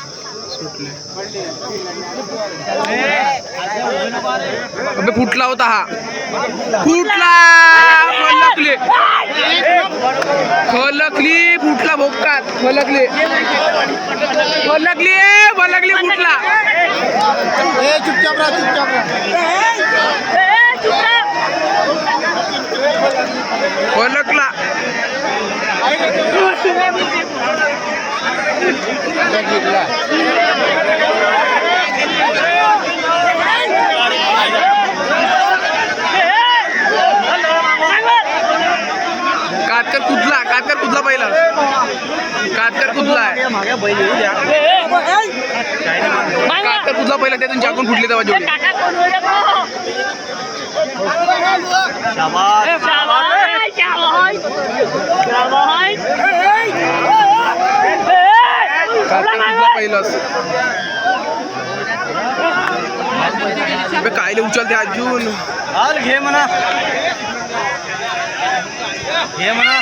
सुटले अबे फुटला होता हा. फुटला! फलकले. फलकली फुटला भोकात फलकली. फलकली फलकली फुटला. चुपचाप राहा चुपचाप फलकला. कातकर कुदला कातकर कुदला पहिला? कातकर कुदला द्या कातकर कुदला पहिला? त्यातून चाकून फुटले तेव्हा जेवढे. शाबास. पहिलाच. कायले उचलते अजून हाल घे म्हणा. घे म्हणा.